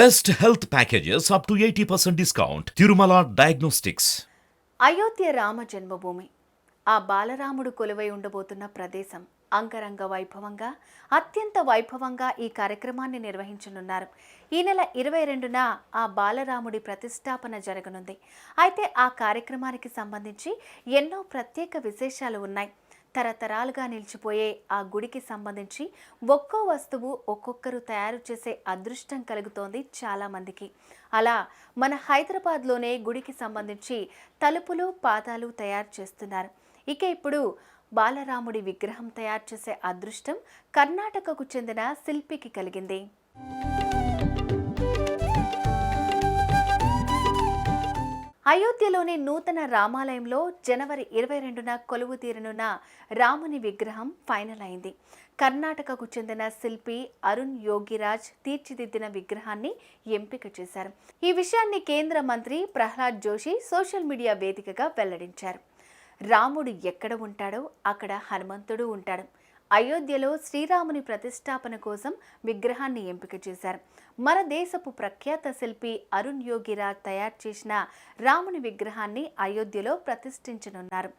Best health packages up to eighty percent discount Tirumala diagnostics Ayodhya Rama Janmabhoomi. ఆ బాలరాముడు కొలువై ఉండబోతున్న ప్రదేశం అంగరంగ వైభవంగా అత్యంత వైభవంగా ఈ కార్యక్రమాన్ని నిర్వహించనున్నారు. ఈ నెల ఇరవై రెండున ఆ బాలరాముడి ప్రతిష్టాపన జరగనుంది. అయితే ఆ కార్యక్రమానికి సంబంధించి ఎన్నో ప్రత్యేక విశేషాలు ఉన్నాయి. తరతరాలుగా నిలిచిపోయే ఆ గుడికి సంబంధించి ఒక్కో వస్తువు ఒక్కొక్కరు తయారు చేసే అదృష్టం కలుగుతోంది చాలామందికి అలా మన హైదరాబాద్లోనే గుడికి సంబంధించి తలుపులు పాదాలు తయారు చేస్తున్నారు. ఇక ఇప్పుడు బాలరాముడి విగ్రహం తయారు చేసే అదృష్టం కర్ణాటకకు చెందిన శిల్పికి కలిగింది. అయోధ్యలోని నూతన రామాలయంలో జనవరి ఇరవై రెండున కొలువు తీరనున్న రాముని విగ్రహం ఫైనల్ అయింది. కర్ణాటకకు చెందిన శిల్పి అరుణ్ యోగిరాజ్ తీర్చిదిద్దిన విగ్రహాన్ని ఎంపిక చేశారు. ఈ విషయాన్ని కేంద్ర మంత్రి ప్రహ్లాద్ జోషి సోషల్ మీడియా వేదికగా వెల్లడించారు. రాముడు ఎక్కడ ఉంటాడో అక్కడ హనుమంతుడు ఉంటాడు. అయోధ్యలో శ్రీరాముని ప్రతిష్టాపన కోసం విగ్రహాన్ని ఎంపిక చేశారు. మన దేశపు ప్రఖ్యాత శిల్పి అరుణ్ యోగిరాజ్ తయారు చేసిన రాముని విగ్రహాన్ని అయోధ్యలో ప్రతిష్ఠించనున్నారు.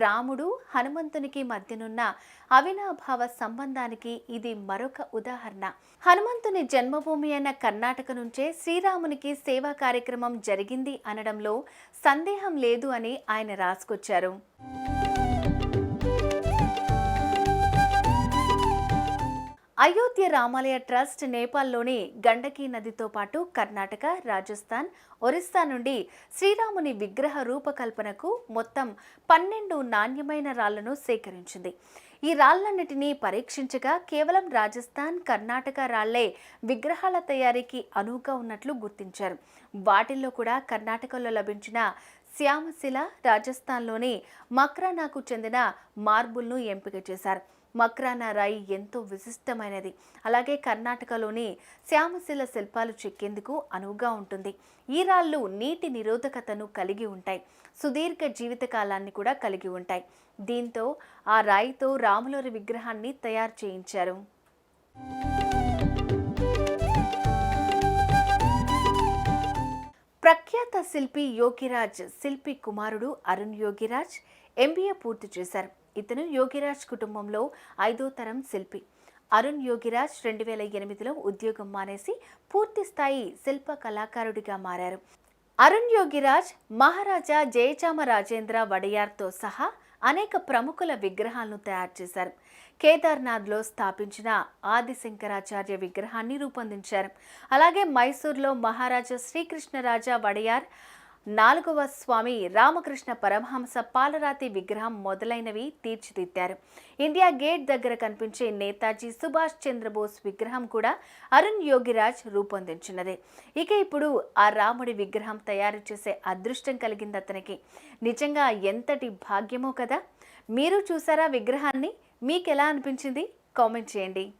రాముడు హనుమంతునికి మధ్యనున్న అవినాభావ సంబంధానికి ఇది మరొక ఉదాహరణ. హనుమంతుని జన్మభూమి అయిన కర్ణాటక నుంచే శ్రీరామునికి సేవా కార్యక్రమం జరిగింది అనడంలో సందేహం లేదు అని ఆయన రాసుకొచ్చారు. అయోధ్య రామాలయ ట్రస్ట్ నేపాల్లోని గండకీ నదితో పాటు కర్ణాటక రాజస్థాన్ ఒరిస్సా నుండి శ్రీరాముని విగ్రహ రూపకల్పనకు మొత్తం పన్నెండు నాణ్యమైన రాళ్ళను సేకరించింది. ఈ రాళ్ళన్నిటినీ పరీక్షించగా కేవలం రాజస్థాన్ కర్ణాటక రాళ్ళే విగ్రహాల తయారీకి అనువుగా ఉన్నట్లు గుర్తించారు. వాటిల్లో కూడా కర్ణాటకలో లభించిన శ్యామశిల రాజస్థాన్లోని మక్రానాకు చెందిన మార్బుల్ను ఎంపిక చేశారు. మక్రానా రాయి ఎంతో విశిష్టమైనది. అలాగే కర్ణాటకలోని శ్యామశిల శిల్పాలు చెక్కేందుకు అనువుగా ఉంటుంది. ఈ రాళ్ళు నీటి నిరోధకతను కలిగి ఉంటాయి. సుదీర్ఘ జీవితకాలాన్ని కూడా కలిగి ఉంటాయి. దీంతో ఆ రాయితో రాములూరి విగ్రహాన్ని తయారు చేయించారు. ప్రఖ్యాత శిల్పి యోగిరాజ్ శిల్పి కుమారుడు అరుణ్ యోగిరాజ్ ఎంబీఏ పూర్తి చేశారు. ఇతను యోగిరాజ్ కుటుంబంలో ఐదో తరం శిల్పి. అరుణ్ యోగిరాజ్ రెండు వేల ఎనిమిదిలో ఉద్యోగం మానేసి పూర్తి స్థాయి శిల్ప కళాకారుడిగా మారారు. అరుణ్ యోగిరాజ్ మహారాజా జయచామ రాజేంద్ర వడయార్తో సహా అనేక ప్రముఖుల విగ్రహాలను తయారు చేశారు. కేదార్నాథ్లో స్థాపించిన ఆదిశంకరాచార్య విగ్రహాన్ని రూపొందించారు. అలాగే మైసూర్లో మహారాజా శ్రీకృష్ణరాజా వడయార్ నాలుగవ స్వామి రామకృష్ణ పరమహంస పాలరాతి విగ్రహం మొదలైనవి తీర్చిదిద్దారు. ఇండియా గేట్ దగ్గర కనిపించే నేతాజీ సుభాష్ చంద్రబోస్ విగ్రహం కూడా అరుణ్ యోగిరాజ్ రూపొందించినదే. ఇక ఇప్పుడు ఆ రాముడి విగ్రహం తయారు చేసే అదృష్టం కలిగింది అతనికి. నిజంగా ఎంతటి భాగ్యమో కదా. మీరు చూసారా విగ్రహాన్ని? మీకెలా అనిపించింది? కామెంట్ చేయండి.